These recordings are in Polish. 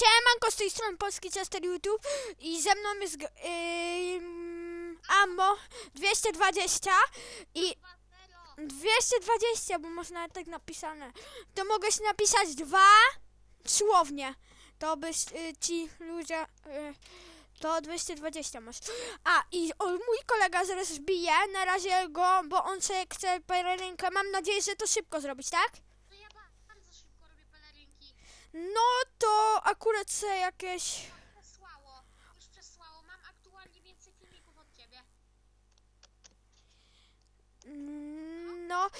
Siemanko, z tej strony Polski Chester YouTube i ze mną jest ym, Ammo 220 i 220, bo można tak napisane. To mogę się napisać dwa słownie. To byś y, ci ludzie y, to 220 masz. A i o, mój kolega zaraz bije, na razie go, bo on sobie chce pelerynkę. Mam nadzieję, że to szybko zrobić, tak? No to akurat sobie jakieś Przesłało. Już przesłało. Mam aktualnie więcej filmików od ciebie. Mm, No,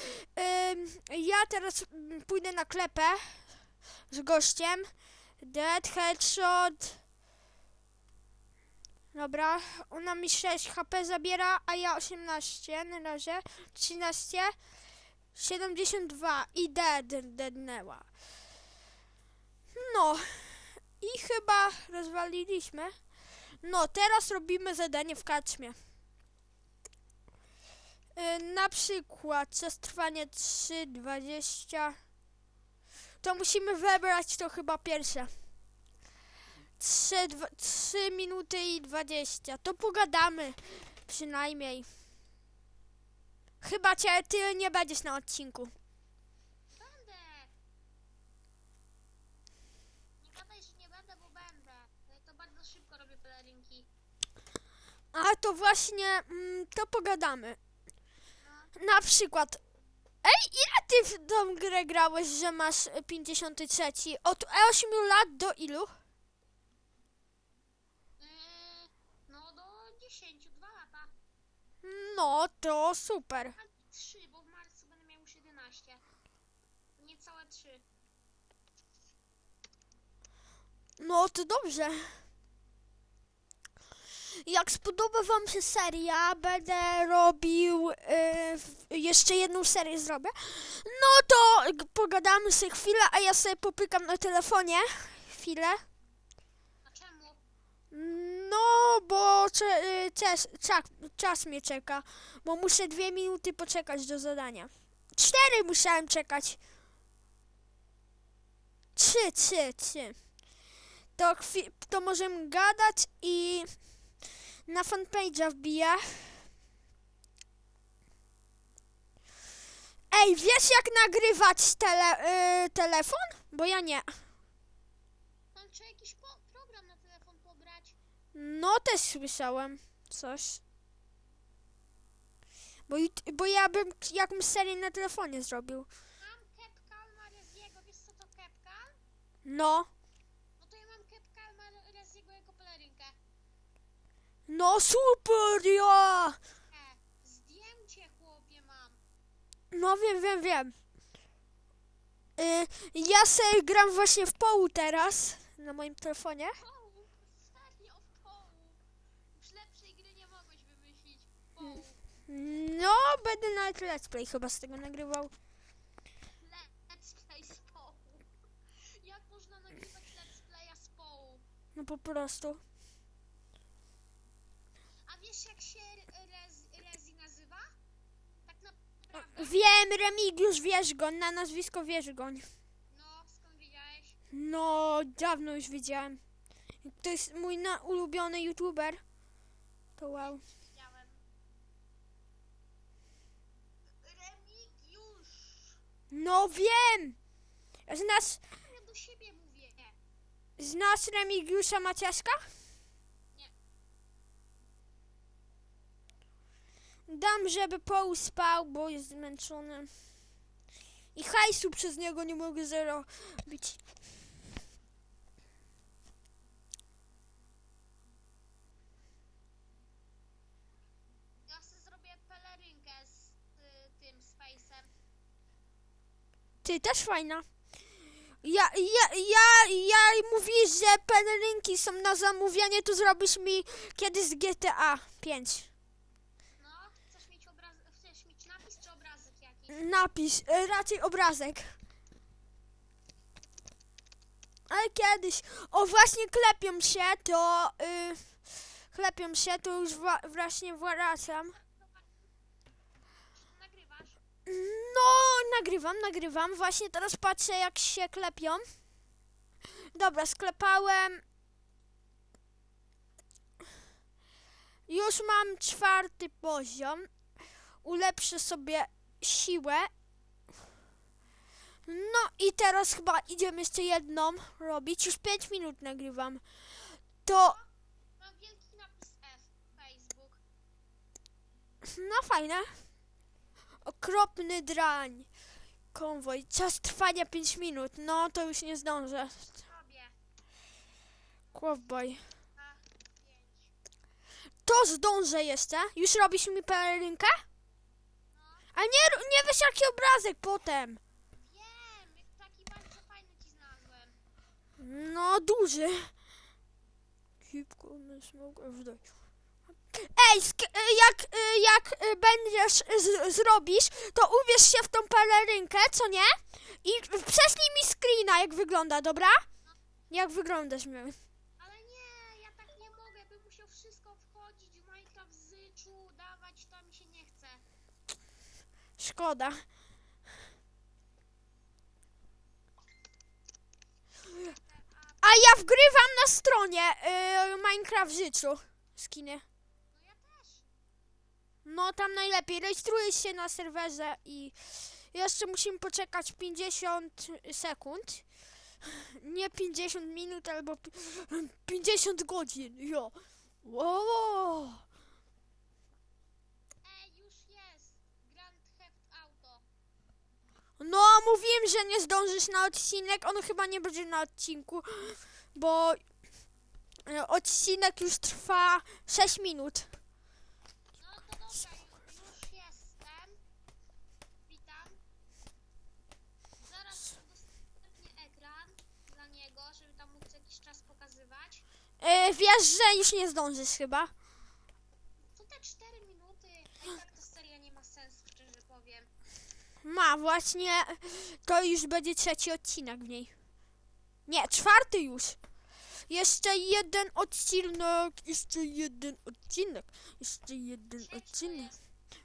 ym, ja teraz mm, pójdę na klepę z gościem. Dead, headshot. Dobra, ona mi 6 HP zabiera, a ja 18 na razie. 13, 72 i dead, deadnęła. No, i chyba rozwaliliśmy. No, teraz robimy zadanie w kaczmie. Y, Na przykład czas trwania 3,20. To musimy wybrać to chyba pierwsze. 3, 2, 3 minuty i 20. To pogadamy przynajmniej. Chyba cię ty nie będziesz na odcinku. Będę. Nie gadaj, że nie będę, bo będę. Ale to bardzo szybko robię pelerynki. A to właśnie mm, to pogadamy. Na przykład. Ej, ile ty w tą grę grałeś, że masz y, 53? Od 8 lat do ilu? Yy, no do 10, 2 lata. No, to super. A 3, bo w marcu będę miał już 11. Niecałe 3. No to dobrze. Jak spodoba wam się seria, będę robił y, w- jeszcze jedną serię zrobię. No to pogadamy sobie chwilę, a ja sobie popykam na telefonie chwilę. No, bo cze, y, czas, czas, czas mnie czeka, bo muszę dwie minuty poczekać do zadania. Cztery musiałem czekać. Trzy, trzy, trzy. To, to możemy gadać i na fanpage'a wbiję. Ej, wiesz jak nagrywać tele, y, telefon? Bo ja nie. Tam trzeba jakiś po- program na telefon pobrać. No, też słyszałem coś. Bo, jut- bo ja bym jakąś serię na telefonie zrobił. Mam Kepkalma Reziego. Wiesz co to Kepkal? No to ja mam Kepkalma Reziego jako pelerynkę. No super, ja! Zdjęcie chłopie mam. No wiem, wiem, wiem. Y, ja sobie gram właśnie w połu teraz na moim telefonie. Połów, serio, połów. Już lepszej gry nie mogłeś wymyślić. Połów. No, będę nawet let's play chyba z tego nagrywał. Let's play z połów. Jak można nagrywać let's playa z połów? No po prostu. Wiesz jak się Rez, Rezi nazywa? Tak naprawdę. Wiem, Remigiusz Wierzgoń, na nazwisko Wierzgoń. No, skąd wiedziałeś? No, dawno już widziałem. To jest mój na ulubiony youtuber. To wow. Widziałem. Remigiusz! No wiem! Znasz, Ja do siebie mówię. znasz Remigiusza Maciaszka? Dam, żeby Paul spał, bo jest zmęczony. I hajsu przez niego nie mogę zarobić. Ja sobie zrobię pelerynkę z y, tym Space'em. Ty, też fajna. Ja, ja, ja, ja mówisz, że pelerynki są na zamówienie, to zrobisz mi kiedyś z GTA 5. No, chcesz mieć obraz... Chcesz mieć napis czy obrazek jakiś? Napis, e, raczej obrazek. Ale kiedyś. O, właśnie klepią się, to. Y, klepią się, to już właśnie wracam. No, nagrywam, nagrywam. Właśnie teraz patrzę, jak się klepią. Dobra, sklepałem. Już mam czwarty poziom. Ulepszę sobie siłę. No i teraz chyba idziemy jeszcze jedną robić. Już 5 minut nagrywam. To, Mam wielki napis F. Facebook. no fajne. Okropny drań. Konwoj. Czas trwania 5 minut. No to już nie zdążę. Robię. To zdążę jeszcze. Już robisz mi pelerynkę? A nie, nie wiesz jaki obrazek potem. wiem. Taki bardzo fajny ci znalazłem. No, duży. Szybko na smogę wdać. Ej, sk- y, jak, y, jak y, będziesz z- zrobisz, to ubierz się w tą pelerynkę, co nie? I prześlij mi screena, jak wygląda, dobra? Jak wyglądasz mi? Ale nie, ja tak nie mogę. Bym musiał wszystko wchodzić w Minecraft zyczu, dawać, to mi się nie chce. Szkoda. A ja wgrywam na stronie y, Minecraft Życiu skiny. No tam najlepiej. Rejestrujesz się na serwerze i jeszcze musimy poczekać 50 sekund. Nie 50 minut, albo pi- 50 godzin. Jo. Wow. Ej, już jest. Grand Theft Auto. No, mówiłem, że nie zdążysz na odcinek. On chyba nie będzie na odcinku, bo e, odcinek już trwa 6 minut. No to dobra, już jestem. Witam. Zaraz udostępnię ekran dla niego, żeby tam mógł jakiś czas pokazywać. E, wiesz, że już nie zdążysz chyba. To te 4 minuty, a i tak ta seria nie ma sensu, szczerze powiem. Ma, właśnie to już będzie trzeci odcinek w niej. Nie, czwarty już. Jeszcze jeden odcinek, jeszcze jeden odcinek, jeszcze jeden odcinek.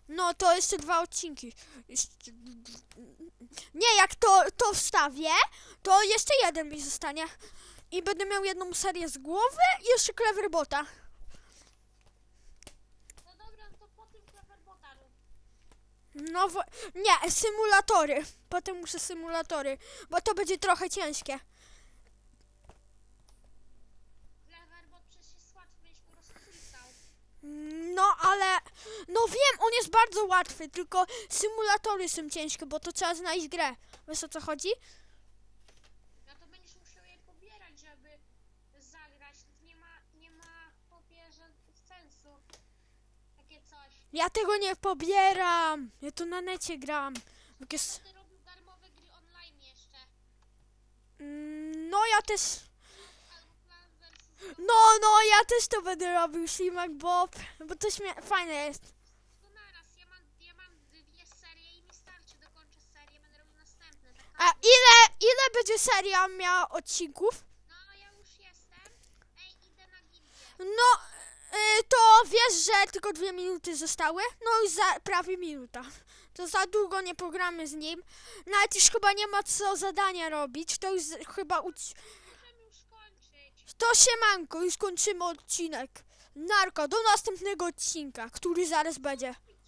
No, to jeszcze dwa odcinki. Jeszcze... Nie, jak to, to wstawię, to jeszcze jeden mi zostanie. I będę miał jedną serię z głowy i jeszcze Cleverbota. No dobra, no to po tym Cleverbota rób. No, nie, symulatory. Potem muszę symulatory, bo to będzie trochę ciężkie. No, ale. No wiem, on jest bardzo łatwy, tylko symulatory są ciężkie, bo to trzeba znaleźć grę. Wiesz o co chodzi? No to będziesz musiał je pobierać, żeby zagrać. Nie ma, nie ma pobierze sensu. Takie coś. Ja tego nie pobieram. Ja to na necie gram. Robił darmowe gry online jeszcze. Mm, No, ja też. Albo Plan vs. No, no, ja też to będę robił, Ślimak Bob. Bo to śmie- fajne jest. To naraz. Ja mam, ja mam dwie serie i mi starczy. Dokończę serię. Będę robił następne. Tak A ile, ile będzie seria miała odcinków? No, ja już jestem. Ej, idę na gildię. No, to wiesz, że tylko dwie minuty zostały? No już za prawie minuta. To za długo nie pogramy z nim. Nawet już chyba nie ma co zadania robić. To już chyba uc-. To siemanko, już kończymy odcinek. Narko, do następnego odcinka, który zaraz będzie.